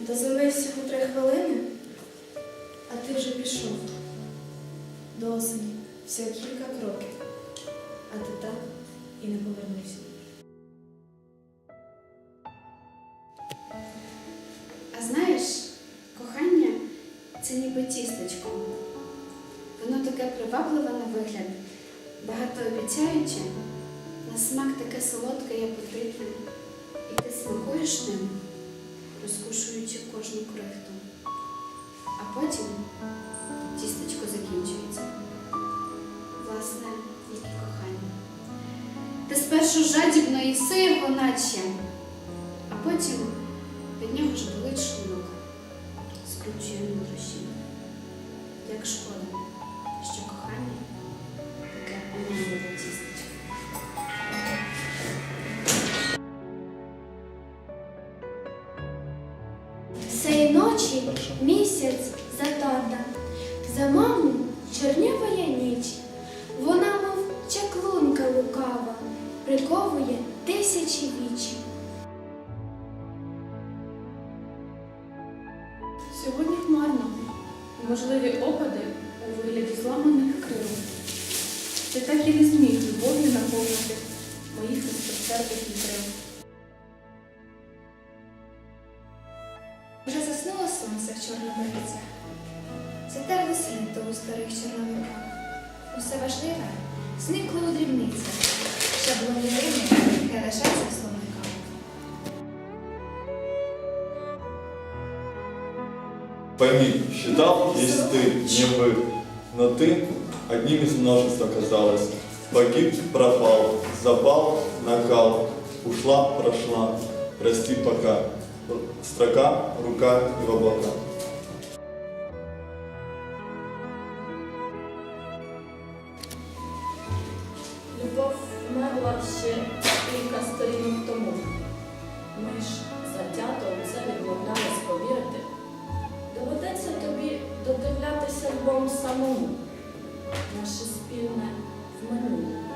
До зими всього три хвилини, а ти вже пішов. До осені всього кілька кроків, а ти так і не повернувся. А знаєш, кохання це ніби тістечко. Воно таке привабливе на вигляд, багатообіцяюче, на смак таке солодке і апетитне. І ти смакуєш ним, розкушуючи кожну крихту. А потім тістечко закінчується. Власне, як і кохання. Ти спершу жадібно їси його наче, а потім від нього ж болить шлунок, ночі місяць за тата, за маму чорнявая ніч. Вона, мов чаклунка лукава, приковує тисячі віч. Сьогодні хмарно, можливі опади у вигляді зламаних крил. Ти так і не зміг любов'ю наповнити моїх розпростертих вітрил. сонце в чорнобривцях, затерло слід у старих чорновиках. Усе важливе зникло у дрібницях, шаблоні рими, яке лишаться в словниках. Пойми, считал, есть ты, не вы, но ты одним из множества оказалась. Погиб, пропал, запал, накал, ушла, прошла, прости пока. Строка, рука и в облака. Любов вмерла ще кілька сторінок тому. Ми ж затято у це повірити. Доведеться тобі додивлятися альбом самому. Наше спільне в минулому.